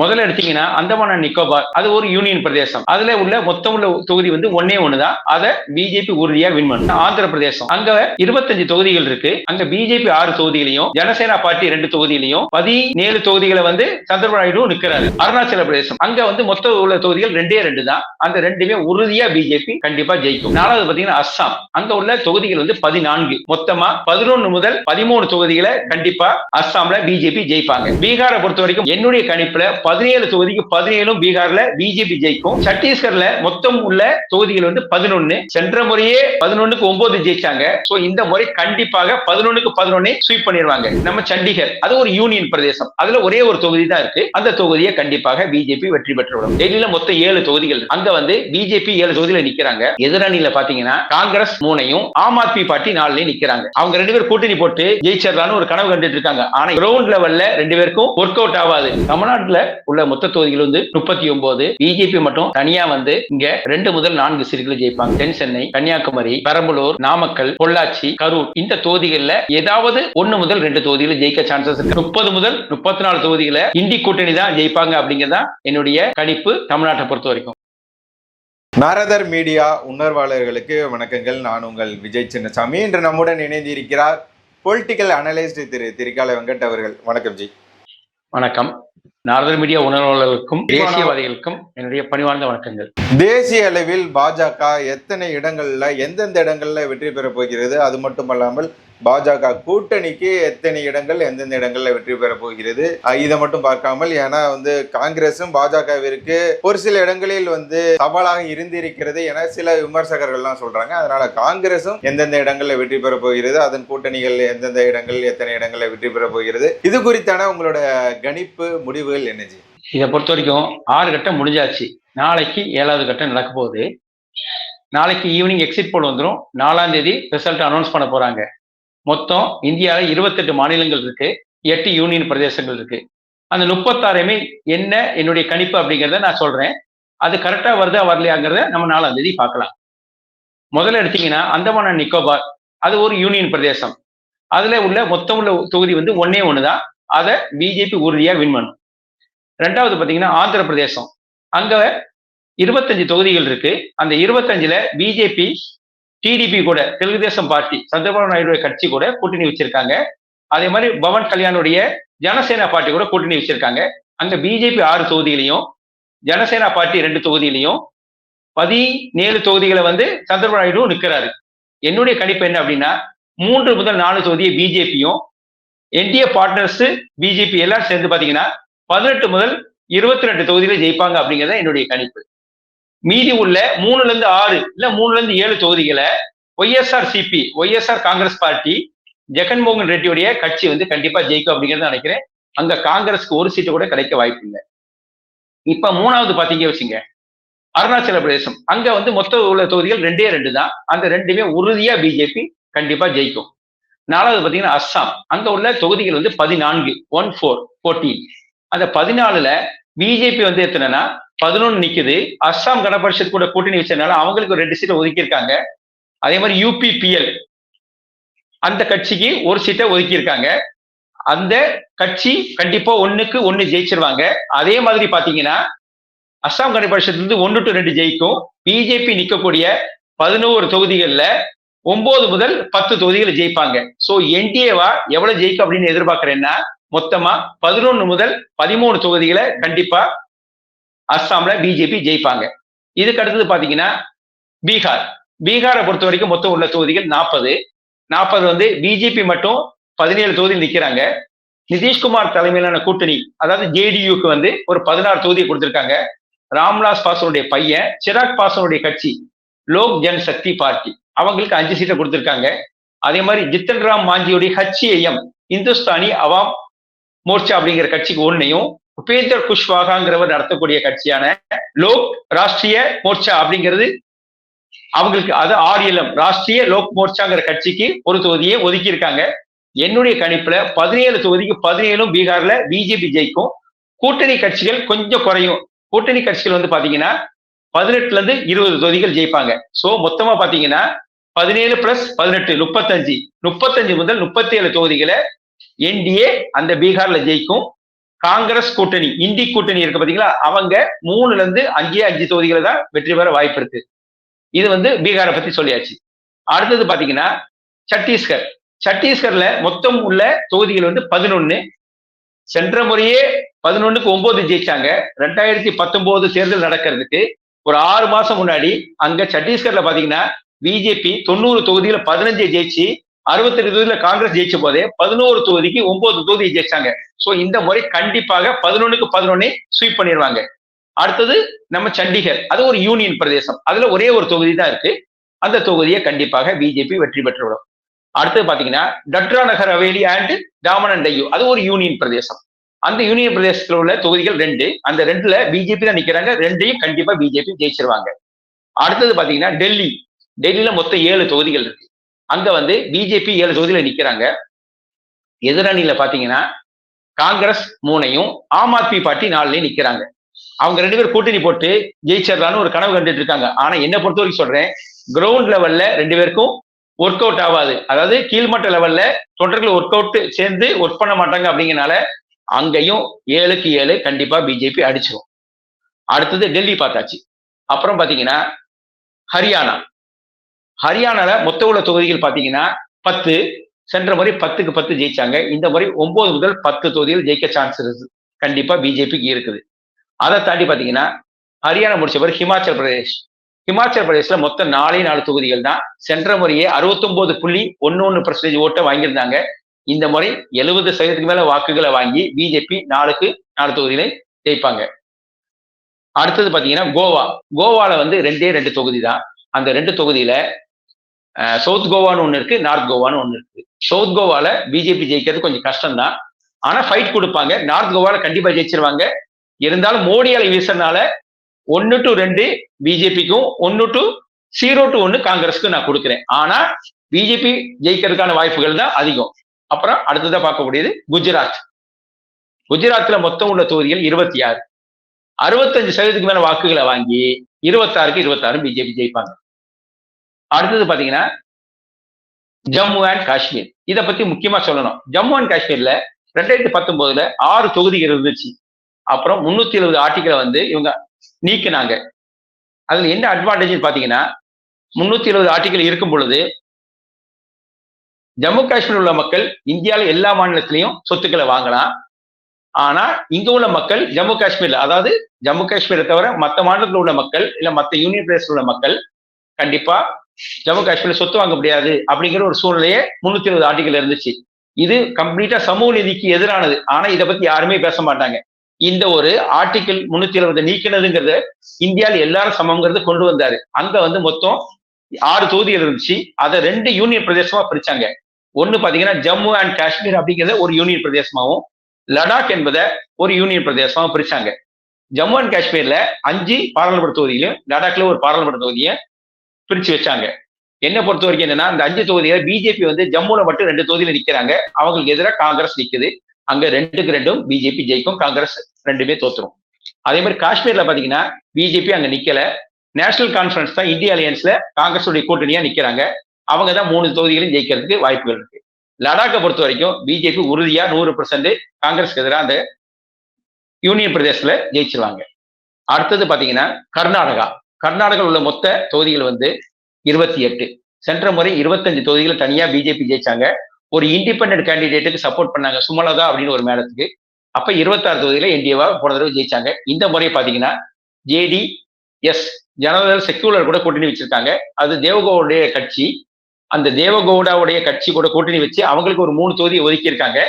முதல்ல எடுத்தீங்கன்னா அந்தமான நிக்கோபார். அது ஒரு யூனியன் பிரதேசம். அதுல உள்ள மொத்தம் உள்ள தொகுதி வந்து ஒன்னே ஒண்ணுதான். அதை பிஜேபி உறுதியா வின் பண்ணும் ஆந்திர பிரதேசம். அங்க இருபத்தஞ்சு தொகுதிகள் இருக்கு. அங்க பிஜேபி ஆறு தொகுதிகளையும் ஜனசேனா பார்ட்டி ரெண்டு தொகுதியிலையும் பதினேழு தொகுதிகளை வந்து சந்திரபாபு நாயுடு நிக்கிறாரு. அருணாச்சல பிரதேசம். அங்க வந்து மொத்த உள்ள தொகுதிகள் ரெண்டே ரெண்டு தான் அந்த ரெண்டுமே உறுதியா பிஜேபி கண்டிப்பா ஜெயிக்கும். நாலாவது பாத்தீங்கன்னா அஸ்ஸாம். அங்க உள்ள தொகுதிகள் வந்து பதினான்கு. மொத்தமா பதினொன்னு முதல் பதிமூணு தொகுதிகளை கண்டிப்பா அஸ்ஸாம்ல பிஜேபி ஜெயிப்பாங்க. பீகாரை பொறுத்த வரைக்கும் என்னுடைய கணிப்புல பதினேழு தொகுதிக்கு பதினேழும் பீகார்ல பிஜேபி ஜெயிக்கும். சத்தீஸ்கர்ல மொத்தம் உள்ள தொகுதிகள் வந்து பதினொன்னு. சென்ற முறையே பதினொன்னுக்கு ஒன்பது ஜெயிச்சாங்க. சோ இந்த முறை கண்டிப்பாக பதினொன்னுக்கு பதினொன்னே ஸ்வீப் பண்ணிடுவாங்க. நம்ம சண்டிகர். அது ஒரு யூனியன் பிரதேசம். அதுல ஒரே ஒரு தொகுதி தான் இருக்கு. அந்த தொகுதியை கண்டிப்பாக பிஜேபி வெற்றி பெற்றுவிடும். டெல்லியில மொத்தம் ஏழு தொகுதிகள். அங்க வந்து பிஜேபி ஏழு தொகுதியில நிக்கிறாங்க. எதிரணியில பாத்தீங்கன்னா காங்கிரஸ் மூணையும் ஆம் ஆத்மி பார்ட்டி நாலுலயும் நிக்கிறாங்க. அவங்க ரெண்டு பேரும் கூட்டணி போட்டு ஜெயிச்சிடலான்னு ஒரு கனவு கண்டுட்டு இருக்காங்க. ஆனா கிரவுண்ட் லெவல்ல ரெண்டு பேருக்கும் ஒர்க் அவுட் ஆகாது. தமிழ்நாட்டுல உள்ள மொத்த தொகுதிகள் வந்து முப்பத்தி ஒன்பது. பிஜேபி மட்டும் தனியா வந்து இங்க ரெண்டு முதல் நான்கு சீட்டுகளை ஜெயிப்பாங்க. தென் சென்னை கன்னியாகுமரி பெரம்பலூர் நாமக்கல் பொள்ளாச்சி கரூர். இந்த தொகுதிகள்ல ஏதாவது ஒண்ணு முதல் ரெண்டு தொகுதிகளை ஜெயிக்க சான்சஸ் இருக்கு. முப்பது முதல் முப்பத்தி நாலு தொகுதிகளை இந்தி கூட்டணி தான் ஜெயிப்பாங்க அப்படிங்கறதா என்னுடைய கணிப்பு தமிழ்நாட்டை பொறுத்த வரைக்கும். நாரதர் மீடியா உணர்வாளர்களுக்கு வணக்கங்கள். நான் உங்கள் விஜய் சின்னசாமி. இன்று நம்முடன் இணைந்திருக்கிறார் பொலிட்டிக்கல் அனலிஸ்ட் திரு திரிகால வெங்கட் அவர்கள். வணக்கம் ஜி. வணக்கம். நாரதர் மீடியா உணர்வாளர்களுக்கும் தேசியவாதிகளுக்கும் என்னுடைய பணிவார்ந்த வணக்கங்கள். தேசிய அளவில் பாஜக எத்தனை இடங்கள்ல எந்தெந்த இடங்கள்ல வெற்றி பெற போகிறது அது மட்டுமல்லாமல் பாஜக கூட்டணிக்கு எத்தனை இடங்கள் எந்தெந்த இடங்கள்ல வெற்றி பெற போகிறது? இதை மட்டும் பார்க்காமல் ஏன்னா வந்து காங்கிரசும் பாஜகவிற்கு ஒரு சில இடங்களில் வந்து சவாலாக இருந்திருக்கிறது என சில விமர்சகர்கள்லாம் சொல்றாங்க. அதனால காங்கிரசும் எந்தெந்த இடங்கள்ல வெற்றி பெற போகிறது அதன் கூட்டணிகள் எந்தெந்த இடங்கள் எத்தனை இடங்கள்ல வெற்றி பெற போகிறது? இது குறித்தான உங்களோட கணிப்பு முடிவுகள் என்னஜி இதை பொறுத்த வரைக்கும் ஆறு கட்டம் முடிஞ்சாச்சு. நாளைக்கு ஏழாவது கட்டம் நடக்க போகுது. நாளைக்கு ஈவினிங் எக்ஸிட் போல் வந்துடும் நாலாம் தேதி ரிசல்ட் அனௌன்ஸ் பண்ண போறாங்க. மொத்தம் இந்தியாவில் இருபத்தெட்டு மாநிலங்கள் இருக்கு எட்டு யூனியன் பிரதேசங்கள் இருக்கு. அந்த முப்பத்தாறுமே என்ன என்னுடைய கணிப்பு அப்படிங்கிறத நான் சொல்றேன். அது கரெக்டா வருதா வரலையாங்கிறத நம்ம நாலாம் தேதி பார்க்கலாம். முதல்ல எடுத்தீங்கன்னா அந்தமான நிக்கோபார் அது ஒரு யூனியன் பிரதேசம். அதுல உள்ள மொத்தம் உள்ள தொகுதி வந்து ஒன்னே ஒண்ணுதான். அதை பிஜேபி உறுதியா வின் பண்ணும். ரெண்டாவது பாத்தீங்கன்னா ஆந்திர பிரதேசம். அங்க இருபத்தஞ்சு தொகுதிகள் இருக்கு. அந்த இருபத்தஞ்சுல பிஜேபி டிடிபி கூட தெலுங்கு தேசம் பார்ட்டி சந்திரபாபு நாயுடு கட்சி கூட கூட்டணி வச்சிருக்காங்க. அதே மாதிரி பவன் கல்யாணுடைய ஜனசேனா பார்ட்டி கூட கூட்டணி வச்சிருக்காங்க. அங்க பிஜேபி ஆறு தொகுதியிலையும் ஜனசேனா பார்ட்டி ரெண்டு தொகுதியிலையும் பதினேழு தொகுதிகளை வந்து சந்திரபாபு நாயுடு நிற்கிறாரு என்னுடைய கணிப்பு என்ன அப்படின்னா மூன்று முதல் நாலு தொகுதியை பிஜேபியும் என்டிஏ பார்ட்னர்ஸ் பிஜேபி எல்லாம் சேர்ந்து பாத்தீங்கன்னா பதினெட்டு முதல் இருபத்தி ரெண்டு தொகுதியில ஜெயிப்பாங்க அப்படிங்கிறத என்னுடைய கணிப்பு. மீதி உள்ள மூணுல இருந்து ஆறு இல்ல மூணுல இருந்து ஏழு தொகுதிகளை YSR CP YSR Congress party Jaganmohan ரெட்டியுடைய கட்சி வந்து கண்டிப்பா ஜெயிக்கும் அப்படிங்கிறத நினைக்கிறேன். அங்க காங்கிரஸ்க்கு ஒரு சீட்டு கூட கிடைக்க வாய்ப்பு இல்லை. இப்ப மூணாவது பாத்தீங்க வச்சுங்க அருணாச்சல பிரதேசம். அங்க வந்து மொத்த உள்ள தொகுதிகள் ரெண்டே ரெண்டு தான். அந்த ரெண்டுமே உறுதியா பிஜேபி கண்டிப்பா ஜெயிக்கும். நாலாவது பாத்தீங்கன்னா அஸ்ஸாம். அங்க உள்ள தொகுதிகள் வந்து பதினான்கு ஒன் ஃபோர் ஃபோர்டீன். அந்த பதினாலுல பிஜேபி வந்து எத்தனைன்னா பதினொன்னு நிக்குது. அஸ்ஸாம் கனபரிஷத் கூட கூட்டணி வச்சதுனால அவங்களுக்கு ஒரு ரெண்டு சீட்டை ஒதுக்கியிருக்காங்க. அதே மாதிரி யூபிபிஎல் அந்த கட்சிக்கு ஒரு சீட்டை ஒதுக்கியிருக்காங்க. அந்த கட்சி கண்டிப்பா ஒன்றுக்கு ஒன்று ஜெயிச்சிருவாங்க. அதே மாதிரி பாத்தீங்கன்னா அஸ்ஸாம் கனபரிஷத்துல இருந்து ஒன்னு டு ரெண்டு ஜெயிக்கும். பிஜேபி நிக்கக்கூடிய பதினோரு தொகுதிகள்ல ஒன்பது முதல் பத்து தொகுதிகளை ஜெயிப்பாங்க. சோ என்டிஏவா எவ்வளவு ஜெயிக்கும் அப்படின்னு எதிர்பார்க்குறேன்னா மொத்தமா பதினொன்னு முதல் பதிமூணு தொகுதிகளை கண்டிப்பா அஸ்ஸாம்ல பிஜேபி ஜெயிப்பாங்க. இதுக்கு அடுத்தது பாத்தீங்கன்னா பீகார். பீகாரை பொறுத்த வரைக்கும் மொத்தம் உள்ள தொகுதிகள் நாற்பது நாற்பது வந்து பிஜேபி மட்டும் பதினேழு தொகுதியில் நிக்கிறாங்க. நிதிஷ்குமார் தலைமையிலான கூட்டணி அதாவது ஜேடியூக்கு வந்து ஒரு பதினாறு தொகுதியை கொடுத்திருக்காங்க. ராம்விலாஸ் பாசனுடைய பையன் சிராக் பாசனுடைய கட்சி லோக் ஜன் சக்தி பார்ட்டி அவங்களுக்கு அஞ்சு சீட்டை கொடுத்திருக்காங்க. அதே மாதிரி ஜித்தன் ராம் மாஞ்சியுடைய ஹச்ஏஎம் இந்துஸ்தானி அவாம் மோர்ச்சா அப்படிங்கிற கட்சிக்கு ஒன்னையும் உபேந்தர் குஷ்வாகாங்கிறவர் நடத்தக்கூடிய கட்சியான லோக் ராஷ்டிரிய மோர்ச்சா அப்படிங்கிறது அவங்களுக்கு அது ஆர்எல்எம் ராஷ்டிரிய லோக் மோர்ச்சாங்கிற கட்சிக்கு ஒரு தொகுதியை ஒதுக்கி இருக்காங்க என்னுடைய கணிப்புல பதினேழு தொகுதிக்கு பதினேழும் பீகார்ல பிஜேபி ஜெயிக்கும். கூட்டணி கட்சிகள் கொஞ்சம் குறையும். கூட்டணி கட்சிகள் வந்து பாத்தீங்கன்னா பதினெட்டுல இருந்து இருபது தொகுதிகள் ஜெயிப்பாங்க. சோ மொத்தமா பாத்தீங்கன்னா பதினேழு பிளஸ் பதினெட்டு முப்பத்தஞ்சு. முப்பத்தஞ்சு முதல் முப்பத்தி ஏழு தொகுதிகளை என்டிஏ அந்த பீகார்ல ஜெயிக்கும். காங்கிரஸ் கூட்டணி இந்தி கூட்டணி இருக்கு பாத்தீங்களா? அவங்க மூணுல இருந்து அஞ்சே அஞ்சு தொகுதிகளை தான் வெற்றி பெற வாய்ப்பு இருக்கு. இது வந்து பீகாரை பத்தி சொல்லியாச்சு. அடுத்தது பாத்தீங்கன்னா சத்தீஸ்கர். சத்தீஸ்கர்ல மொத்தம் உள்ள தொகுதிகள் வந்து பதினொன்னு. சென்ற முறையே பதினொன்னுக்கு ஒன்பது ஜெயிச்சாங்க. ரெண்டாயிரத்தி பத்தொன்பது தேர்தல் நடக்கிறதுக்கு ஒரு ஆறு மாசம் முன்னாடி அங்க சத்தீஸ்கர்ல பாத்தீங்கன்னா பிஜேபி தொண்ணூறு தொகுதியில பதினஞ்சு ஜெயிச்சு அறுபத்தி ரெண்டு தொகுதியில காங்கிரஸ் ஜெயிச்ச போதே பதினோரு தொகுதிக்கு ஒன்பது தொகுதி ஜெயிச்சாங்க. சோ இந்த முறை கண்டிப்பாக பதினொன்னுக்கு பதினொன்னே ஸ்வீப் பண்ணிடுவாங்க அடுத்தது நம்ம சண்டிகர். அது ஒரு யூனியன் பிரதேசம். அதுல ஒரே ஒரு தொகுதி தான் இருக்கு. அந்த தொகுதியை கண்டிப்பாக பிஜேபி வெற்றி பெற்றுவிடும். அடுத்தது பாத்தீங்கன்னா டட்ரா நகர் ஹவேலி அண்ட் டாமன் டையூ அது ஒரு யூனியன் பிரதேசம். அந்த யூனியன் பிரதேசத்தில் உள்ள தொகுதிகள் ரெண்டு. அந்த ரெண்டுல பிஜேபி தான் நிக்கிறாங்க. ரெண்டையும் கண்டிப்பா பிஜேபி ஜெயிச்சிருவாங்க. அடுத்தது பாத்தீங்கன்னா டெல்லி. டெல்லியில மொத்தம் ஏழு தொகுதிகள் இருக்கு. அங்க வந்து பிஜேபி ஏழு தொகுதியில நிக்கிறாங்க. எதிரணியில பாத்தீங்கன்னா காங்கிரஸ் மூணையும் ஆம் ஆத்மி பார்ட்டி நாலுலயும் நிக்கிறாங்க. அவங்க ரெண்டு பேரும் கூட்டணி போட்டு ஜெயிச்சிடலான்னு ஒரு கனவு கண்டுட்டு இருக்காங்க. ஆனா என்ன பொறுத்த வரைக்கும் சொல்றேன் கிரவுண்ட் லெவல்ல ரெண்டு பேருக்கும் ஒர்க் அவுட் ஆகாது. அதாவது கீழ்மட்ட லெவல்ல தொண்டர்கள் ஒர்க் அவுட் சேர்ந்து ஒர்க் பண்ண மாட்டாங்க அப்படிங்கறனால அங்கேயும் ஏழுக்கு ஏழு கண்டிப்பா பிஜேபி அடிச்சிடும் அடுத்தது டெல்லி பார்த்தாச்சு. அப்புறம் பாத்தீங்கன்னா ஹரியானா. ஹரியானால மொத்த உள்ள தொகுதிகள் பாத்தீங்கன்னா பத்து சென்ற முறை பத்துக்கு பத்து ஜெயிச்சாங்க. இந்த முறை ஒன்பது முதல் பத்து தொகுதிகள் ஜெயிக்க சான்ஸ் இருக்கு. கண்டிப்பா பிஜேபிக்கு இருக்குது. அதை தாண்டி பாத்தீங்கன்னா ஹரியானா முடிச்ச பிறகு ஹிமாச்சல் பிரதேஷ் ஹிமாச்சல் பிரதேஷ்ல மொத்தம் நாலே நாலு தொகுதிகள் தான். சென்ற முறையே அறுபத்தொன்பது புள்ளி ஒன்னு ஒன்னு பர்சன்டேஜ் ஓட்டை வாங்கியிருந்தாங்க. இந்த முறை எழுபது சதவீதத்துக்கு மேல வாக்குகளை வாங்கி பிஜேபி நாலுக்கு நாலு தொகுதிகளை ஜெயிப்பாங்க. அடுத்தது பாத்தீங்கன்னா கோவா. கோவால வந்து ரெண்டே ரெண்டு தொகுதி தான். அந்த ரெண்டு தொகுதியில சவுத் கோவான்னு ஒன்று இருக்கு நார்த் கோவான்னு ஒன்று இருக்கு. சவுத் கோவால பிஜேபி ஜெயிக்கிறது கொஞ்சம் கஷ்டம் தான் ஆனா ஃபைட் கொடுப்பாங்க. நார்த் கோவால கண்டிப்பா ஜெயிச்சிருவாங்க. இருந்தாலும் மோடி அலை வீசனால ஒன்னு டு ரெண்டு பிஜேபிக்கும் ஒன்னு டு ஜீரோ டு ஒன்னு காங்கிரஸ்க்கு நான் கொடுக்குறேன். ஆனா பிஜேபி ஜெயிக்கிறதுக்கான வாய்ப்புகள் தான் அதிகம். அப்புறம் அடுத்ததா பார்க்கக்கூடியது குஜராத். குஜராத்ல மொத்தம் உள்ள தொகுதிகள் இருபத்தி ஆறு. அறுபத்தஞ்சு சதவீதத்துக்கு மேல வாக்குகளை வாங்கி இருபத்தாறுக்கு இருபத்தாறு பிஜேபி ஜெயிப்பாங்க. அடுத்தது பாத்தீங்கன்னா ஜம்மு அண்ட் காஷ்மீர். இதை பத்தி முக்கியமா சொல்லணும். ஜம்மு அண்ட் காஷ்மீர்ல ரெண்டாயிரத்தி பத்தொன்பதுல ஆறு தொகுதிகள் இருந்துச்சு. அப்புறம் முன்னூத்தி எழுபது ஆர்டிகளை வந்து இவங்க நீக்கினாங்க. அதுல என்ன அட்வான்டேஜ் பாத்தீங்கன்னா முன்னூத்தி எழுபது ஆர்டிகள் இருக்கும் பொழுது ஜம்மு காஷ்மீர் உள்ள மக்கள் இந்தியால எல்லா மாநிலத்திலையும் சொத்துக்களை வாங்கலாம். ஆனா இங்க உள்ள மக்கள் ஜம்மு காஷ்மீர்ல அதாவது ஜம்மு காஷ்மீரை தவிர மற்ற மாநிலத்தில் உள்ள மக்கள் இல்ல மற்ற யூனியன் பிரதேசத்தில் உள்ள மக்கள் கண்டிப்பா ஜம்மு காஷ்மீர்ல சொத்து வாங்க முடியாது அப்படிங்கிற ஒரு சூழ்நிலையே முன்னூத்தி இருபது ஆர்டிகல் இருந்துச்சு. இது கம்ப்ளீட்டா சமூக நீதிக்கு எதிரானது. ஆனா இதை பத்தி யாருமே பேச மாட்டாங்க. இந்த ஒரு ஆர்டிகிள் முன்னூத்தி எழுபது நீக்கினதுங்கிறத இந்தியாவில் எல்லாரும் சமம்ங்கிறது கொண்டு வந்தாரு. அங்க வந்து மொத்தம் ஆறு தொகுதிகள் இருந்துச்சு. அதை ரெண்டு யூனியன் பிரதேசமா பிரிச்சாங்க. ஒன்னு பாத்தீங்கன்னா ஜம்மு அண்ட் காஷ்மீர் அப்படிங்கிறத ஒரு யூனியன் பிரதேசமாவும் லடாக் என்பதை ஒரு யூனியன் பிரதேசமாவும் பிரிச்சாங்க. ஜம்மு அண்ட் காஷ்மீர்ல அஞ்சு பாராளுமன்ற தொகுதியிலும் லடாக்ல ஒரு பாராளுமன்ற தொகுதியும் பிரிச்சு வச்சாங்க. என்ன பொறுத்த வரைக்கும் என்னன்னா இந்த அஞ்சு தொகுதியில பிஜேபி வந்து ஜம்முல மட்டும் ரெண்டு தொகுதியில நிக்கிறாங்க. அவங்களுக்கு எதிராக காங்கிரஸ் நிக்குது. அங்க ரெண்டுக்கு ரெண்டும் பிஜேபி ஜெயிக்கும் காங்கிரஸ் ரெண்டுமே தோத்துரும். அதே மாதிரி காஷ்மீர்ல பாத்தீங்கன்னா பிஜேபி அங்க நிக்கல. நேஷனல் கான்ஃபரன்ஸ் தான் இந்திய அலையன்ஸ்ல காங்கிரஸுடைய கூட்டணியா நிக்கிறாங்க. அவங்க தான் மூணு தொகுதிகளையும் ஜெயிக்கிறதுக்கு வாய்ப்புகள் இருக்கு. லடாக்கை பொறுத்த வரைக்கும் பிஜேபி உறுதியா நூறு பர்சன்ட் காங்கிரஸ்க்கு எதிராக அந்த யூனியன் பிரதேசத்துல ஜெயிச்சிருவாங்க. அடுத்தது பாத்தீங்கன்னா கர்நாடகா. கர்நாடகாவில் உள்ள மொத்த தொகுதிகள் வந்து இருபத்தி எட்டு. சென்ற முறை இருபத்தஞ்சு தொகுதிகள் தனியாக பிஜேபி ஜெயிச்சாங்க. ஒரு இண்டிபெண்ட் கேண்டிடேட்டுக்கு சப்போர்ட் பண்ணாங்க. சுமலதா அப்படின்னு ஒரு மேடத்துக்கு. அப்ப இருபத்தாறு தொகுதியில என்டிஏவா போன தடவை ஜெயிச்சாங்க. இந்த முறை பாத்தீங்கன்னா ஜேடி எஸ் ஜனதள் செக்யூலர் கூட கூட்டணி வச்சிருக்காங்க. அது தேவகவுடைய கட்சி. அந்த தேவகவுடாவுடைய கட்சி கூட கூட்டணி வச்சு அவங்களுக்கு ஒரு மூணு தொகுதி ஒதுக்கி இருக்காங்க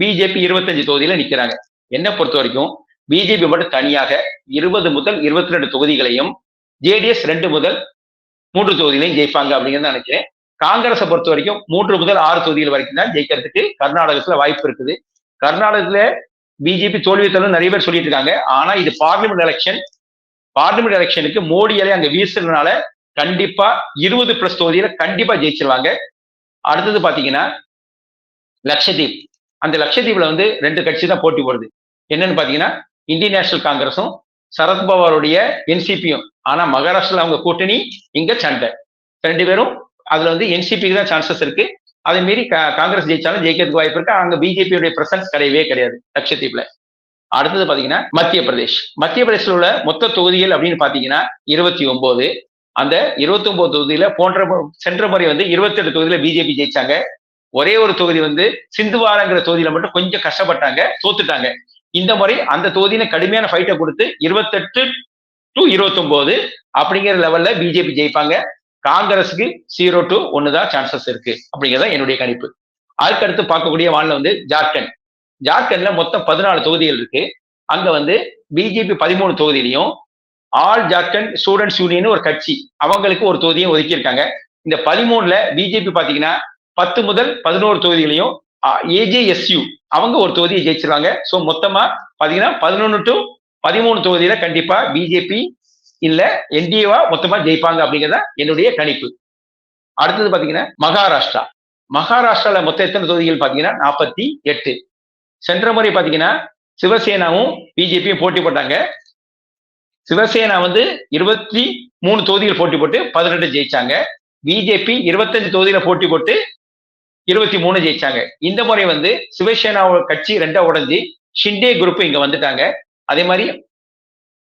பிஜேபி இருபத்தஞ்சு தொகுதியில நிக்கிறாங்க. என்ன பொறுத்த வரைக்கும் பிஜேபி மட்டும் தனியாக இருபது முதல் இருபத்தி ரெண்டு தொகுதிகளையும் ஜேடிஎஸ் ரெண்டு முதல் மூன்று தொகுதியிலையும் ஜெயிப்பாங்க அப்படிங்கிறத நினைக்கிறேன். காங்கிரஸை பொறுத்த வரைக்கும் மூன்று முதல் ஆறு தொகுதிகள் வரைக்கும் தான் ஜெயிக்கிறதுக்கு கர்நாடகத்துல வாய்ப்பு இருக்குது. கர்நாடகத்துல பிஜேபி தோல்வி தரும் நிறைய பேர் சொல்லிட்டு இருக்காங்க. ஆனா இது பார்லிமெண்ட் எலெக்ஷன். பார்லிமெண்ட் எலெக்ஷனுக்கு மோடி அலை அங்க வீசுறதுனால கண்டிப்பா இருபது பிளஸ் தொகுதியில கண்டிப்பா ஜெயிச்சிருவாங்க. அடுத்தது பாத்தீங்கன்னா லட்சதீப் அந்த லட்சதீப்ல வந்து ரெண்டு கட்சி தான் போட்டி போடுது. என்னன்னு பாத்தீங்கன்னா இந்தியன் நேஷனல் காங்கிரஸும் சரத்பவாருடைய என்சிபியும் ஆனா மகாராஷ்டிரால அவங்க கூட்டணி இங்க சண்டை. ரெண்டு பேரும் அதுல வந்து என்சிபிக்கு தான் சான்சஸ் இருக்கு. அதே மீறி காங்கிரஸ் ஜெயிச்சாலும் ஜெயிக்கிறதுக்கு வாய்ப்பு இருக்கு. அங்க பிஜேபியுடைய பிரசன்ஸ் கிடையவே கிடையாது லட்சத்தீப்ல. அடுத்தது பாத்தீங்கன்னா மத்திய பிரதேஷ். மத்திய பிரதேசில் உள்ள மொத்த தொகுதிகள் அப்படின்னு பாத்தீங்கன்னா இருபத்தி ஒன்பது. அந்த இருபத்தி ஒன்பது தொகுதியில போன்ற சென்ற முறை வந்து இருபத்தி எட்டு தொகுதியில பிஜேபி ஜெயிச்சாங்க. ஒரே ஒரு தொகுதி வந்து சிந்துவாரங்கிற தொகுதியில மட்டும் கொஞ்சம் கஷ்டப்பட்டாங்க தோத்துட்டாங்க. இந்த முறை அந்த தொகுதியில கடுமையான ஃபைட்டை கொடுத்து இருபத்தெட்டு டு இருபத்தொன்பது அப்படிங்கிற லெவல்ல பிஜேபி ஜெயிப்பாங்க. காங்கிரஸுக்கு ஜீரோ டு ஒன்னு தான் சான்சஸ் இருக்கு அப்படிங்கிறத என்னுடைய கணிப்பு. அதுக்கடுத்து பார்க்கக்கூடிய மாநிலம் வந்து ஜார்க்கண்ட். ஜார்க்கண்ட்ல மொத்தம் பதினாலு தொகுதிகள் இருக்கு. அங்க வந்து பிஜேபி பதிமூணு தொகுதியிலையும் ஆல் ஜார்க்கண்ட் ஸ்டூடெண்ட்ஸ் யூனியன் ஒரு கட்சி அவங்களுக்கு ஒரு தொகுதியும் ஒதுக்கியிருக்காங்க. இந்த பதிமூணுல பிஜேபி பாத்தீங்கன்னா பத்து முதல் பதினோரு தொகுதிகளையும் ஏஜேஎஸ்யூ அவங்க ஒரு தொகுதியை ஜெயிச்சிருவாங்க. ஸோ மொத்தமா பாத்தீங்கன்னா பதினொன்று டு பதிமூணு தொகுதியில கண்டிப்பா பிஜேபி இல்ல என்டிஏவா மொத்தமா ஜெயிப்பாங்க அப்படிங்கிறத என்னுடைய கணிப்பு. அடுத்தது பாத்தீங்கன்னா மகாராஷ்டிரா. மகாராஷ்டிரால மொத்தம் எத்தனை தொகுதிகள் பாத்தீங்கன்னா? நாற்பத்தி எட்டு. சென்ற முறை பாத்தீங்கன்னா சிவசேனாவும் பிஜேபியும் போட்டி போட்டாங்க. சிவசேனா வந்து இருபத்தி மூணு தொகுதிகள் போட்டி போட்டு பதினெட்டு ஜெயிச்சாங்க. பிஜேபி இருபத்தஞ்சு தொகுதியில போட்டி போட்டு இருபத்தி மூணு ஜெயிச்சாங்க. இந்த முறை வந்து சிவசேனா கட்சி ரெண்டா உடஞ்சி ஷிண்டே குரூப் இங்க வந்துட்டாங்க. அதே மாதிரி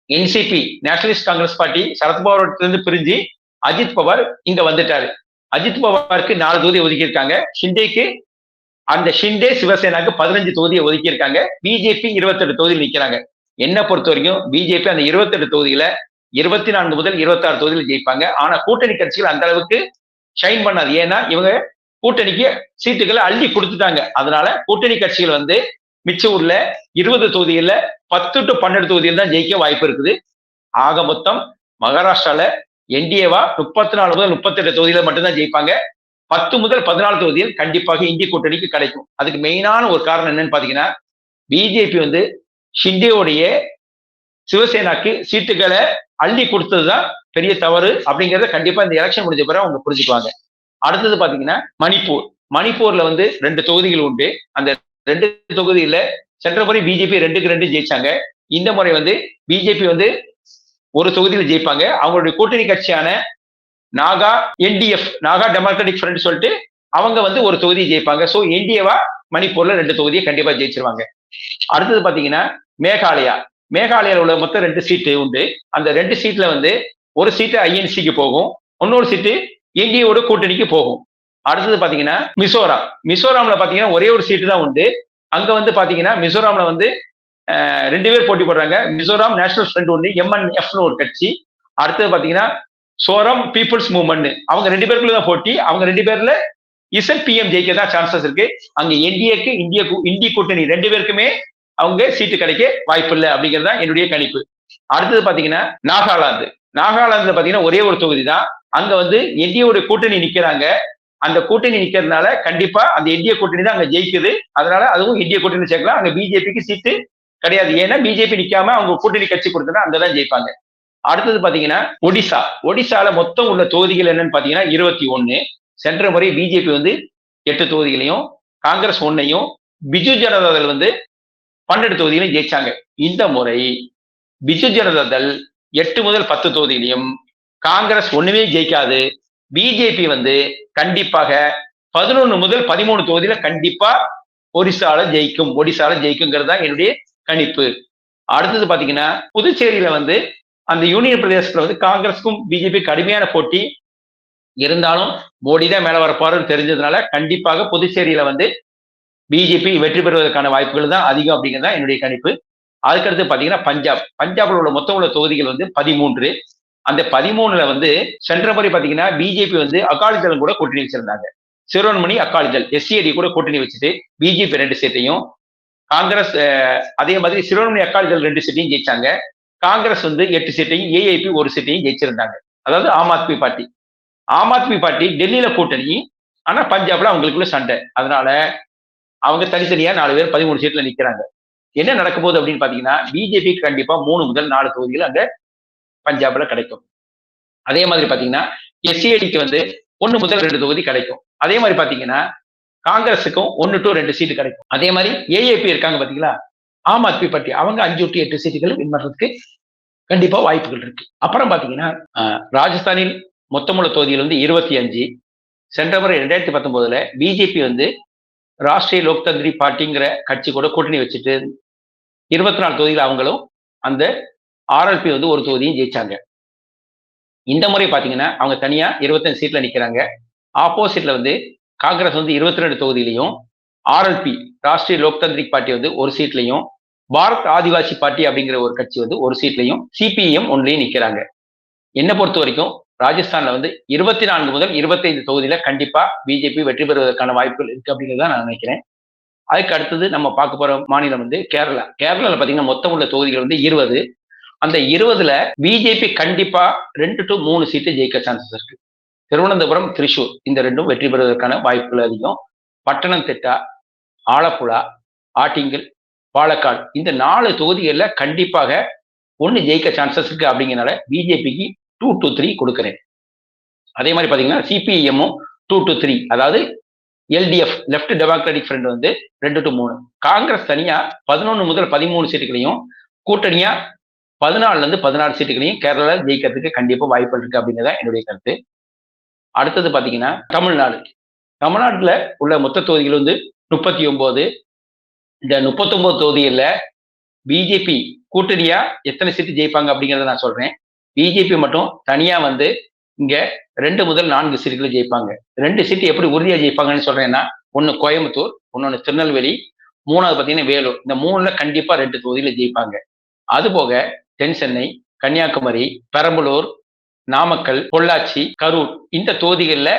என்சிபி நேஷனலிஸ்ட் காங்கிரஸ் பார்ட்டி சரத்பவாரிலிருந்து பிரிஞ்சு அஜித் பவார் இங்க வந்துட்டாரு. அஜித் பவாருக்கு நாலு தொகுதி ஒதுக்கியிருக்காங்க. ஷிண்டேக்கு அந்த ஷிண்டே சிவசேனாக்கு பதினஞ்சு தொகுதியை ஒதுக்கியிருக்காங்க. பிஜேபி இருபத்தெட்டு தொகுதியில் நிற்கிறாங்க என்ன பொறுத்த வரைக்கும் பிஜேபி அந்த இருபத்தெட்டு தொகுதியில இருபத்தி நான்கு முதல் இருபத்தாறு தொகுதியில் ஜெயிப்பாங்க. ஆனா கூட்டணி கட்சிகள் அந்த அளவுக்கு ஷைன் பண்ணாது. ஏன்னா இவங்க கூட்டணிக்கு சீட்டுகளை அள்ளி கொடுத்துட்டாங்க. அதனால கூட்டணி கட்சிகள் வந்து மிச்ச ஊர்ல இருபது தொகுதியில பத்து டு பன்னெண்டு தொகுதியில் தான் ஜெயிக்க வாய்ப்பு இருக்குது. ஆக மொத்தம் மகாராஷ்டிரால என்டிஏவா முப்பத்தி நாலு முதல் முப்பத்தெட்டு தொகுதியில மட்டும்தான் ஜெயிப்பாங்க. பத்து முதல் பதினாலு தொகுதியில் கண்டிப்பாக இந்திய கூட்டணிக்கு கிடைக்கும். அதுக்கு மெயினான ஒரு காரணம் என்னன்னு பாத்தீங்கன்னா பிஜேபி வந்து ஷிண்டேவுடைய சிவசேனாக்கு சீட்டுகளை அள்ளி கொடுத்ததுதான் பெரிய தவறு அப்படிங்கறத கண்டிப்பா இந்த எலெக்ஷன் முடிஞ்ச பிறகு அவங்க புரிஞ்சுக்குவாங்க. அடுத்தது பாத்தீங்கன்னா மணிப்பூர். மணிப்பூர்ல வந்து ரெண்டு தொகுதிகள் உண்டு. அந்த ரெண்டு தொகுதியில சென்ற முறை பிஜேபி ரெண்டுக்கு ரெண்டு ஜெயிச்சாங்க. இந்த முறை வந்து பிஜேபி வந்து ஒரு தொகுதியில் ஜெயிப்பாங்க. அவங்களுடைய கூட்டணி கட்சியான Naga NDF Naga democratic front சொல்லிட்டு அவங்க வந்து ஒரு தொகுதியை ஜெயிப்பாங்க. ஸோ என்டிஏவா மணிப்பூர்ல ரெண்டு தொகுதியை கண்டிப்பா ஜெயிச்சிருவாங்க. அடுத்தது பாத்தீங்கன்னா மேகாலயா. மேகாலயாவில் உள்ள மொத்தம் ரெண்டு சீட்டு உண்டு. அந்த ரெண்டு சீட்ல வந்து ஒரு சீட்டு ஐஎன்சிக்கு போகும். இன்னொரு சீட்டு என்டிஏவோட கூட்டணிக்கு போகும். அடுத்தது பாத்தீங்கன்னா மிசோராம். மிசோராம்ல பாத்தீங்கன்னா ஒரே ஒரு சீட்டு தான் உண்டு. அங்க வந்து பாத்தீங்கன்னா மிசோராம்ல வந்து ரெண்டு பேர் போட்டி போடுறாங்க. மிசோராம் நேஷனல் ஃப்ரண்ட் ஒன்று எம்என்எஃப்னு ஒரு கட்சி. அடுத்தது பாத்தீங்கன்னா சோரம் பீப்புள்ஸ் மூவ்மெண்ட் அவங்க ரெண்டு பேருக்குள்ள தான் போட்டி. அவங்க ரெண்டு பேர்ல இசட் பிஎம் ஜெயிக்க தான் சான்சஸ் இருக்கு. அங்க என்டிஏக்கு இந்திய இந்திய கூட்டணி ரெண்டு பேருக்குமே அவங்க சீட்டு கிடைக்க வாய்ப்பு இல்லை அப்படிங்கிறது தான் என்னுடைய கணிப்பு. அடுத்தது பாத்தீங்கன்னா நாகாலாந்து. நாகாலாந்துல பாத்தீங்கன்னா ஒரே ஒரு தொகுதி தான் அங்க வந்து என்டிஏவுடைய கூட்டணி நிக்கிறாங்க. அந்த கூட்டணி நிக்கிறதுனால கண்டிப்பா அந்த என்டிஏ கூட்டணி தான் அங்க ஜெயிக்குது. அதனால அதுவும் என்டிஏ கூட்டணி சேர்க்கலாம். அங்க பிஜேபிக்கு சீட்டு கிடையாது. ஏன்னா பிஜேபி நிக்காம அவங்க கூட்டணி கட்சி கொடுத்தனா அங்கதான் ஜெயிப்பாங்க. அடுத்தது பாத்தீங்கன்னா ஒடிசா. ஒடிசால மொத்தம் உள்ள தொகுதிகள் என்னன்னு பாத்தீங்கன்னா இருபத்தி ஒன்னு சென்ற முறை பிஜேபி வந்து எட்டு தொகுதிகளையும் காங்கிரஸ் ஒன்னையும் பிஜு ஜனதாதள் வந்து பன்னெண்டு தொகுதிகளையும் ஜெயிச்சாங்க. இந்த முறை பிஜு ஜனதாதள் எட்டு முதல் பத்து தொகுதியிலையும் காங்கிரஸ் ஒண்ணுமே ஜெயிக்காது. பிஜேபி வந்து கண்டிப்பாக பதினொன்னு முதல் பதிமூணு தொகுதியில கண்டிப்பா ஒரிசால ஜெயிக்கும் ஒடிசால ஜெயிக்குங்கிறது தான் என்னுடைய கணிப்பு. அடுத்தது பாத்தீங்கன்னா புதுச்சேரியில வந்து அந்த யூனியன் பிரதேசத்துல வந்து காங்கிரஸுக்கும் பிஜேபி கடுமையான போட்டி. இருந்தாலும் மோடி தான் மேல வரப்பாருன்னு தெரிஞ்சதுனால கண்டிப்பாக புதுச்சேரியில வந்து பிஜேபி வெற்றி பெறுவதற்கான வாய்ப்புகள் தான் அதிகம் அப்படிங்கிறது தான் என்னுடைய கணிப்பு. அதுக்கடுத்து பாத்தீங்கன்னா பஞ்சாப். பஞ்சாப்ல உள்ள மொத்தம் உள்ள தொகுதிகள் வந்து பதிமூன்று. அந்த பதிமூணுல வந்து சென்ற முறை பாத்தீங்கன்னா பிஜேபி வந்து அகாலிதளம் கூட கூட்டணி வச்சிருந்தாங்க. சிறுவன்மணி அகாலிதள் எஸ்சிஐடி கூட கூட்டணி வச்சுட்டு பிஜேபி ரெண்டு சீட்டையும் காங்கிரஸ் அதே மாதிரி சிறுவன்மணி அகாலிதள் ரெண்டு சீட்டையும் ஜெயிச்சாங்க. காங்கிரஸ் வந்து எட்டு சீட்டையும் ஏஐபி ஒரு சீட்டையும் ஜெயிச்சிருந்தாங்க. அதாவது ஆம் ஆத்மி பார்ட்டி. ஆம் ஆத்மி பார்ட்டி டெல்லியில கூட்டணி ஆனா பஞ்சாப்ல அவங்களுக்குள்ள சண்டை. அதனால அவங்க தனித்தனியா நாலு பேர் பதிமூணு சீட்ல நிக்கிறாங்க. என்ன நடக்க போகுது அப்படின்னு பாத்தீங்கன்னா பிஜேபி கண்டிப்பா மூணு முதல் நாலு தொகுதிகள் அங்க பஞ்சாப்ல கிடைக்கும். அதே மாதிரி பாத்தீங்கன்னா எஸ்சிஐடிக்கு வந்து ஒன்னு முதல் ரெண்டு தொகுதி கிடைக்கும். அதே மாதிரி பாத்தீங்கன்னா காங்கிரஸுக்கும் ஒன்னு டு ரெண்டு சீட்டு கிடைக்கும். அதே மாதிரி ஏஏபி இருக்காங்க பாத்தீங்களா? ஆம் ஆத்மி பார்ட்டி. அவங்க அஞ்சு டு எட்டு சீட்டுகள் வின் பண்றதுக்கு கண்டிப்பா வாய்ப்புகள் இருக்கு. அப்புறம் பாத்தீங்கன்னா ராஜஸ்தானில் மொத்தமுள்ள தொகுதியில் வந்து இருபத்தி அஞ்சு. சென்ற முறை ரெண்டாயிரத்தி பத்தொன்பதுல பிஜேபி வந்து ராஷ்டிரிய லோக்தந்திரி பார்ட்டிங்கிற கட்சி கூட கூட்டணி வச்சுட்டு இருபத்தி நாலு தொகுதியில் அவங்களும் அந்த ஆர்எல்பி வந்து ஒரு தொகுதியும் ஜெயிச்சாங்க. இந்த முறை பாத்தீங்கன்னா அவங்க தனியா இருபத்தஞ்சு சீட்ல நிக்கிறாங்க. ஆப்போசிட்ல வந்து காங்கிரஸ் வந்து இருபத்தி ரெண்டு தொகுதியிலையும் ஆர்எல்பி ராஷ்டிரிய லோக்தந்திரிக் பார்ட்டி வந்து ஒரு சீட்லையும் பாரத் ஆதிவாசி பார்ட்டி அப்படிங்கிற ஒரு கட்சி வந்து ஒரு சீட்லையும் சிபிஎம் ஒன்லையும் நிக்கிறாங்க. என்னை பொறுத்த வரைக்கும் ராஜஸ்தான்ல வந்து இருபத்தி நான்கு முதல் இருபத்தைந்து தொகுதியில கண்டிப்பா பிஜேபி வெற்றி பெறுவதற்கான வாய்ப்புகள் இருக்கு அப்படிங்கிறத நான் நினைக்கிறேன். அதுக்கு அடுத்தது நம்ம பார்க்க போற மாநிலம் வந்து கேரளா. கேரளால பாத்தீங்கன்னா மொத்தம் உள்ள தொகுதிகள் வந்து இருபது. அந்த இருபதுல பிஜேபி கண்டிப்பா ரெண்டு டு மூணு சீட்டு ஜெயிக்க சான்சஸ் இருக்கு. திருவனந்தபுரம் திரிசூர் இந்த ரெண்டும் வெற்றி பெறுவதற்கான வாய்ப்புகள் அதிகம். பட்டணம்திட்டா ஆலப்புழா ஆட்டிங்கல் பாலக்காடு இந்த நாலு தொகுதிகளில் கண்டிப்பாக ஒன்று ஜெயிக்க சான்சஸ் இருக்கு அப்படிங்கிறனால பிஜேபிக்கு டூ டு த்ரீ கொடுக்குறேன். அதே மாதிரி பார்த்தீங்கன்னா சிபிஐஎம்மும் டூ டு த்ரீ அதாவது எல்டிஎஃப் லெஃப்ட் டெமோக்ராட்டிக் ஃப்ரண்ட் வந்து ரெண்டு டு மூணு. காங்கிரஸ் தனியா பதினொன்று முதல் பதிமூணு சீட்டுகளையும் கூட்டணியா பதினாலுலேருந்து பதினாறு சீட்டுகளையும் கேரளா ஜெயிக்கிறதுக்கு கண்டிப்பாக வாய்ப்புகள் இருக்குது அப்படிங்கிறத என்னுடைய கருத்து. அடுத்தது பார்த்தீங்கன்னா தமிழ்நாடு. தமிழ்நாட்டில் உள்ள மொத்த தொகுதிகள் வந்து முப்பத்தி ஒம்பது இந்த முப்பத்தொம்போது தொகுதிகளில் பிஜேபி கூட்டணியா எத்தனை சீட்டு ஜெயிப்பாங்க அப்படிங்கிறத நான் சொல்றேன். பிஜேபி மட்டும் தனியா வந்து இங்க ரெண்டு முதல் நான்கு சீட்டுகளை ஜெயிப்பாங்க. ரெண்டு சீட்டு எப்படி உறுதியா ஜெயிப்பாங்கன்னு சொல்றேன்னா ஒன்னு கோயம்புத்தூர் இன்னொன்னு திருநெல்வேலி மூணாவது பார்த்தீங்கன்னா வேலூர். இந்த மூணுல கண்டிப்பா ரெண்டு தொகுதியில ஜெயிப்பாங்க. அது போக தென் சென்னை கன்னியாகுமரி பெரம்பலூர் நாமக்கல் பொள்ளாச்சி கரூர் இந்த தொகுதிகளில்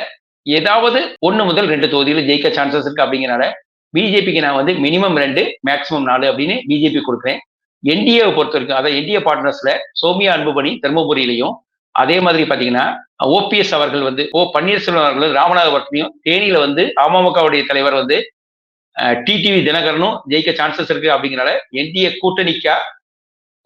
ஏதாவது ஒன்று முதல் ரெண்டு தொகுதியில் ஜெயிக்க சான்சஸ் இருக்கு அப்படிங்கிறனால பிஜேபிக்கு நான் வந்து மினிமம் ரெண்டு மேக்சிமம் நாலு அப்படின்னு பிஜேபி கொடுக்குறேன். என்டிஏவை பொறுத்த வரைக்கும் அதாவது என்டிஏ பார்ட்னர்ஸ்ல சோமியா அன்புமணி தர்மபுரியிலையும் அதே மாதிரி பாத்தீங்கன்னா ஓபிஎஸ் அவர்கள் வந்து ஓ பன்னீர்செல்வம் அவர்கள் ராமநாதபுரத்துலையும் தேனியில வந்து அமமுகவுடைய தலைவர் வந்து டிடிவி தினகரனும் ஜெயிக்க சான்சஸ் இருக்கு அப்படிங்கிறனால என்டிஏ கூட்டணிக்கா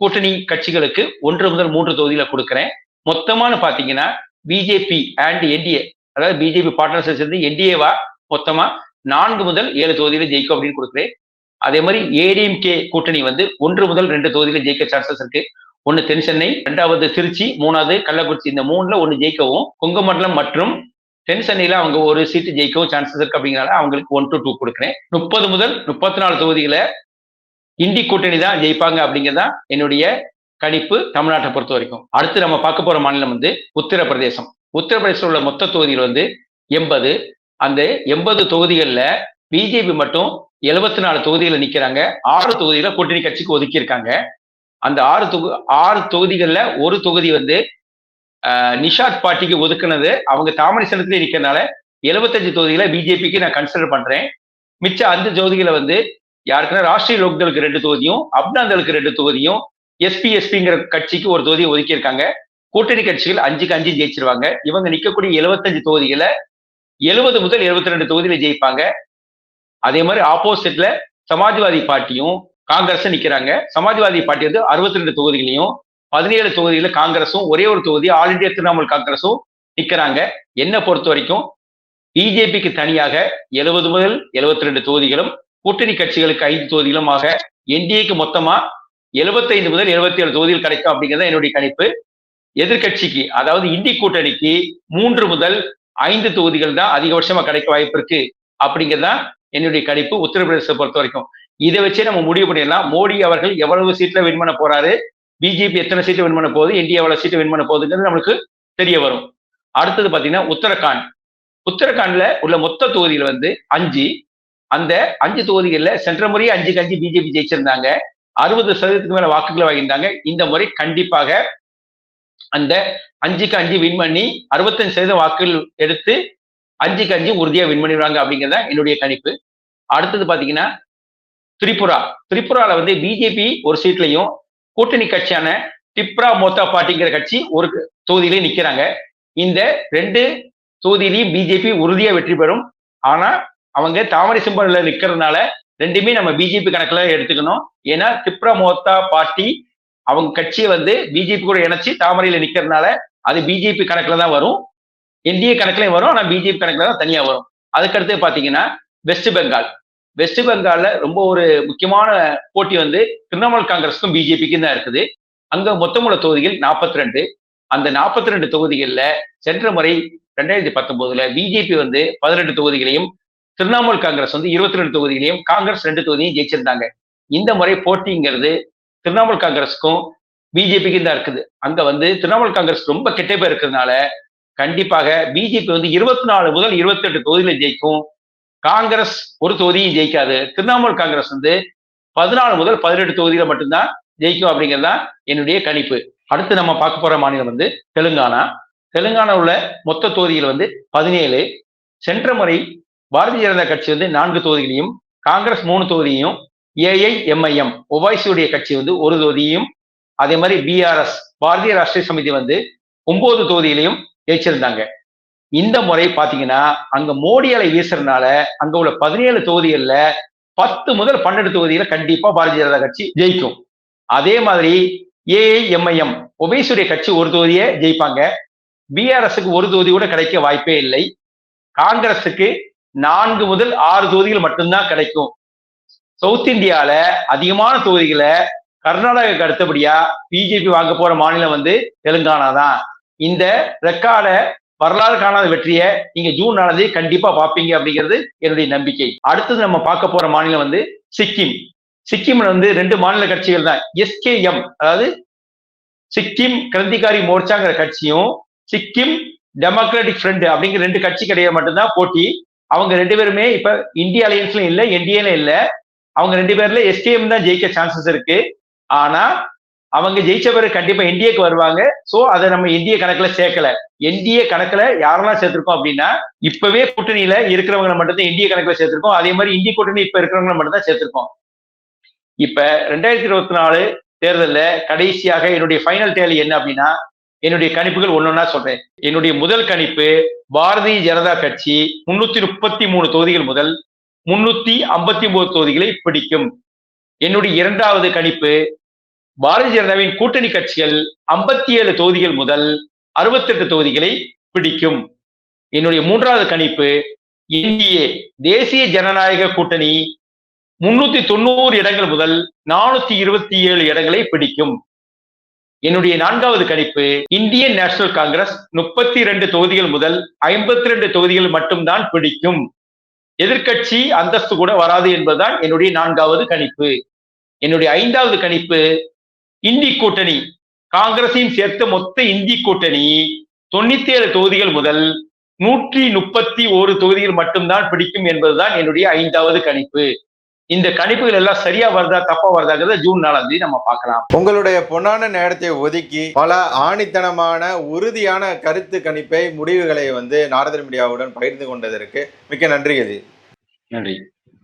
கூட்டணி கட்சிகளுக்கு ஒன்று முதல் மூன்று தொகுதியில கொடுக்குறேன். மொத்தமானு பாத்தீங்கன்னா பிஜேபி அண்ட் என்டிஏ அதாவது பிஜேபி பார்ட்னர்ஸ் சேர்ந்து என்டிஏவா மொத்தமா நான்கு முதல் ஏழு தொகுதியில ஜெயிக்கும் அப்படின்னு கொடுக்குறேன். அதே மாதிரி ஏடிஎம்கே கூட்டணி வந்து ஒன்று முதல் ரெண்டு தொகுதியில ஜெயிக்க சான்சஸ் இருக்கு. ஒன்னு தென் சென்னை ரெண்டாவது திருச்சி மூணாவது கள்ளக்குறிச்சி. இந்த மூணுல ஒன்னு ஜெயிக்கவும் கொங்கமண்டலம் மற்றும் தென் சென்னையில அவங்க ஒரு சீட்டு ஜெயிக்கவும் சான்சஸ் இருக்கு அப்படிங்கிறனால அவங்களுக்கு ஒன் டு டூ கொடுக்குறேன். முப்பது முதல் முப்பத்தி நாலு தொகுதிகளை இந்தி கூட்டணி தான் ஜெயிப்பாங்க அப்படிங்கிறதா என்னுடைய கணிப்பு தமிழ்நாட்டை பொறுத்த வரைக்கும். அடுத்து நம்ம பார்க்க போற மாநிலம் வந்து உத்தரப்பிரதேசம். உத்தரப்பிரதேசம் உள்ள மொத்த தொகுதிகள் வந்து எண்பது. அந்த எண்பது தொகுதிகளில் பிஜேபி மட்டும் எழுபத்தி நாலு தொகுதிகளில் நிற்கிறாங்க ஆறு தொகுதிகளை கூட்டணி கட்சிக்கு ஒதுக்கியிருக்காங்க. அந்த ஆறு தொகு ஆறு தொகுதிகளில் ஒரு தொகுதி வந்து நிஷாத் பார்ட்டிக்கு ஒதுக்குனது. அவங்க தாமரை சனத்திலே நிற்கிறதுனால எழுபத்தஞ்சு தொகுதிகளை பிஜேபிக்கு நான் கன்சிடர் பண்றேன். மிச்ச அஞ்சு தொகுதிகளை வந்து யாருக்குன்னா ராஷ்டிரிய லோக்தளுக்கு ரெண்டு தொகுதியும் அப்னாந்தளுக்கு ரெண்டு தொகுதியும் எஸ்பி எஸ்பிங்கிற கட்சிக்கு ஒரு தொகுதியை ஒதுக்கியிருக்காங்க. கூட்டணி கட்சிகள் அஞ்சுக்கு அஞ்சு ஜெயிச்சிருவாங்க. இவங்க நிற்கக்கூடிய எழுபத்தஞ்சு தொகுதிகளை எழுபது முதல் எழுபத்தி ரெண்டு தொகுதியில ஜெயிப்பாங்க. அதே மாதிரி ஆப்போசிட்ல சமாஜ்வாதி பார்ட்டியும் காங்கிரஸும் நிக்கிறாங்க. சமாஜ்வாதி பார்ட்டி வந்து அறுபத்தி ரெண்டு தொகுதிகளையும் பதினேழு தொகுதியில காங்கிரஸும் ஒரே ஒரு தொகுதி ஆல் இண்டியா திரிணாமுல் காங்கிரஸும் நிக்கிறாங்க. என்ன பொறுத்த வரைக்கும் பிஜேபிக்கு தனியாக எழுபது முதல் எழுபத்தி ரெண்டு தொகுதிகளும் கூட்டணி கட்சிகளுக்கு ஐந்து தொகுதிகளும் ஆக என்டிஏக்கு மொத்தமா எழுபத்தைந்து முதல் எழுபத்தி ஏழு தொகுதிகள் கிடைக்கும் அப்படிங்கிறத என்னுடைய கணிப்பு. எதிர்கட்சிக்கு அதாவது இந்தி கூட்டணிக்கு மூன்று முதல் ஐந்து தொகுதிகள் தான் அதிகபட்சமா கிடைக்க வாய்ப்பு இருக்கு அப்படிங்கிறதா என்னுடைய கணிப்பு உத்தரப்பிரதேசத்தை பொறுத்த வரைக்கும். இதை வச்சே நம்ம முடிவு பண்ணிடலாம். மோடி அவர்கள் எவ்வளவு சீட்ல வின் பண்ண போறாரு? பிஜேபி எத்தனை சீட்டு வின் பண்ண போகுது? இந்தியா எவ்வளவு சீட்டு வின் பண்ண போகுதுங்கிறது நம்மளுக்கு தெரிய வரும். அடுத்தது பாத்தீங்கன்னா உத்தரகாண்ட். உத்தரகாண்ட்ல உள்ள மொத்த தொகுதியில் வந்து அஞ்சு அந்த அஞ்சு தொகுதிகளில் சென்ற முறையே அஞ்சுக்கு அஞ்சு பிஜேபி ஜெயிச்சிருந்தாங்க. அறுபது சதவீதத்துக்கு மேல வாக்குகளை வாங்கியிருந்தாங்க. இந்த முறை கண்டிப்பாக அந்த அஞ்சுக்கு அஞ்சு வின் பண்ணி அறுபத்தஞ்சு சதவீதம் வாக்குகள் எடுத்து அஞ்சுக்கு அஞ்சு உறுதியா வின் பண்ணிடுவாங்க அப்படிங்கிறத என்னுடைய கணிப்பு. அடுத்தது பாத்தீங்கன்னா திரிபுரா. திரிபுரால வந்து பிஜேபி ஒரு சீட்லையும் கூட்டணி கட்சியான டிப்ரா மோத்தா பார்ட்டிங்கிற கட்சி ஒரு தொகுதியிலே நிக்கிறாங்க. இந்த ரெண்டு தொகுதியிலையும் பிஜேபி உறுதியா வெற்றி பெறும். ஆனா அவங்க தாமரை சிம்பல்ல நிக்கிறதுனால ரெண்டுமே நம்ம பிஜேபி கணக்குல எடுத்துக்கணும். ஏன்னா திப்ரா மோத்தா பார்ட்டி அவங்க கட்சியை வந்து பிஜேபி கூட இணைச்சு தாமரையில நிக்கிறதுனால அது பிஜேபி கணக்குல தான் வரும். என்டிஏ கணக்குலயும் வரும் ஆனா பிஜேபி கணக்குல தான் தனியா வரும். அதுக்கடுத்து பாத்தீங்கன்னா வெஸ்ட் பெங்கால் வெஸ்ட் பெங்கால்ல ரொம்ப ஒரு முக்கியமான போட்டி வந்து திரிணாமுல் காங்கிரஸுக்கும் பிஜேபிக்கும் தான் இருக்குது. அங்க மொத்தமுள்ள தொகுதிகள் நாற்பத்தி ரெண்டு அந்த நாற்பத்தி ரெண்டு தொகுதிகளில் சென்ற முறை ரெண்டாயிரத்தி பத்தொன்பதுல பிஜேபி வந்து பதினெட்டு தொகுதிகளையும் திரிணாமுல் காங்கிரஸ் வந்து இருபத்தி ரெண்டு தொகுதியிலையும் காங்கிரஸ் ரெண்டு தொகுதியும் ஜெயிச்சிருந்தாங்க. இந்த முறை போட்டிங்கிறது திரிணாமுல் காங்கிரஸுக்கும் பிஜேபிக்கும் தான் இருக்குது. அங்க வந்து திரிணாமுல் காங்கிரஸ் ரொம்ப கெட்ட பேர் இருக்கிறதுனால கண்டிப்பாக பிஜேபி வந்து இருபத்தி நாலு முதல் இருபத்தி எட்டு தொகுதியில ஜெயிக்கும். காங்கிரஸ் ஒரு தொகுதியும் ஜெயிக்காது. திரிணாமுல் காங்கிரஸ் வந்து பதினாலு முதல் பதினெட்டு தொகுதியில மட்டும்தான் ஜெயிக்கும் அப்படிங்கிறது தான் என்னுடைய கணிப்பு. அடுத்து நம்ம பார்க்க போற மாநிலம் வந்து தெலுங்கானா. தெலுங்கானாவுல மொத்த தொகுதியில் வந்து பதினேழு. சென்ற முறை பாரதிய ஜனதா கட்சி வந்து நான்கு தொகுதிகளையும் காங்கிரஸ் மூணு தொகுதியையும் ஏஐஎம்ஐஎம் ஒவைசியுடைய கட்சி வந்து ஒரு தொகுதியும் அதே மாதிரி பிஆர்எஸ் பாரதிய ராஷ்டிரிய சமிதி வந்து ஒன்பது தொகுதியிலையும் ஜெயிச்சிருந்தாங்க. இந்த முறை பாத்தீங்கன்னா அங்க மோடி அலை வீசுறதுனால அங்க உள்ள பதினேழு தொகுதிகளில் பத்து முதல் பன்னெண்டு தொகுதியில கண்டிப்பா பாரதிய ஜனதா கட்சி ஜெயிக்கும். அதே மாதிரி ஏஐஎம்ஐஎம் ஒபேசுடைய கட்சி ஒரு தொகுதியை ஜெயிப்பாங்க. பிஆர்எஸ்க்கு ஒரு தொகுதி கூட கிடைக்க வாய்ப்பே இல்லை. காங்கிரஸுக்கு நான்கு முதல் ஆறு தொகுதிகள் மட்டும்தான் கிடைக்கும். சவுத் இந்தியால அதிகமான தொகுதிகளை கர்நாடகாவுக்கு அடுத்தபடியா பிஜேபி வாங்க போற மாநிலம் வந்து தெலுங்கானா தான். இந்த ரெக்கார்ட வரலாறு காணாத வெற்றியை நீங்க ஜூன் நாலாந்தேதி கண்டிப்பா பார்ப்பீங்க அப்படிங்கிறது என்னுடைய நம்பிக்கை. அடுத்தது நம்ம பார்க்க போற மாநிலம் வந்து சிக்கிம். சிக்கிம்ல வந்து ரெண்டு மாநில கட்சிகள் தான். எஸ்கேஎம் அதாவது சிக்கிம் கிரந்திகாரி மோர்ச்சாங்கிற கட்சியும் சிக்கிம் டெமோக்ராட்டிக் ஃப்ரண்ட் அப்படிங்கிற ரெண்டு கட்சி கிடையாது மட்டும்தான் போட்டி அவங்க ரெண்டு பேருமே இப்ப இந்திய அலையன்ஸ்லயும் இல்ல என்டிஏல இல்ல. அவங்க ரெண்டு பேர்ல எஸ்டிஎம் தான் ஜெயிக்க சான்சஸ் இருக்கு. ஆனா அவங்க ஜெயிச்ச பிறகு கண்டிப்பா என்டிஏக்கு வருவாங்க. சோ அதை நம்ம இந்திய கணக்குல சேர்க்கல. என்டிஏ கணக்குல யாரெல்லாம் சேர்த்திருக்கோம் அப்படின்னா இப்பவே கூட்டணியில இருக்கிறவங்களை மட்டும்தான் இந்திய கணக்குல சேர்த்திருக்கோம். அதே மாதிரி இந்திய கூட்டணி இப்ப இருக்கிறவங்களை மட்டும்தான் சேர்த்திருக்கோம். இப்ப ரெண்டாயிரத்தி இருபத்தி நாலு தேர்தலில் கடைசியாக என்னுடைய ஃபைனல் டேலி என்ன அப்படின்னா என்னுடைய கணிப்புகள் ஒன்னொன்னா சொல்றேன். என்னுடைய முதல் கணிப்பு பாரதிய ஜனதா கட்சி முன்னூத்தி முப்பத்தி மூணு தொகுதிகள் முதல் முன்னூத்தி ஐம்பத்தி ஒன்பது தொகுதிகளை பிடிக்கும். என்னுடைய இரண்டாவது கணிப்பு பாரதிய ஜனதாவின் கூட்டணி கட்சிகள் ஐம்பத்தி ஏழு தொகுதிகள் முதல் அறுபத்தெட்டு தொகுதிகளை பிடிக்கும். என்னுடைய மூன்றாவது கணிப்பு என்டிஏ தேசிய ஜனநாயக கூட்டணி முன்னூத்தி தொண்ணூறு இடங்கள் முதல் நானூத்தி இருபத்தி ஏழு இடங்களை பிடிக்கும். என்னுடைய நான்காவது கணிப்பு இந்தியன் நேஷனல் காங்கிரஸ் முப்பத்தி ரெண்டு தொகுதிகள் முதல் ஐம்பத்தி ரெண்டு தொகுதிகள் மட்டும்தான் பிடிக்கும். எதிர்க்கட்சி அந்தஸ்து கூட வராது என்பதுதான் என்னுடைய நான்காவது கணிப்பு. என்னுடைய ஐந்தாவது கணிப்பு இந்தி கூட்டணி காங்கிரஸையும் சேர்த்த மொத்த இந்தி கூட்டணி தொண்ணூத்தி ஏழு தொகுதிகள் முதல் நூற்றி முப்பத்தி ஒரு தொகுதிகள் மட்டும்தான் பிடிக்கும் என்பதுதான் என்னுடைய ஐந்தாவது கணிப்பு. இந்த கணிப்புகள் எல்லாம் சரியா வருதா தப்பா வருதாங்கிறத ஜூன் நாலாம் தேதி நம்ம பார்க்கலாம். உங்களுடைய பொன்னான நேரத்தை ஒதுக்கி பல ஆணித்தனமான உறுதியான கருத்து கணிப்பை முடிவுகளை வந்து நாரதர் மீடியாவுடன் பகிர்ந்து கொண்டதற்கு மிக்க நன்றி கதி. நன்றி.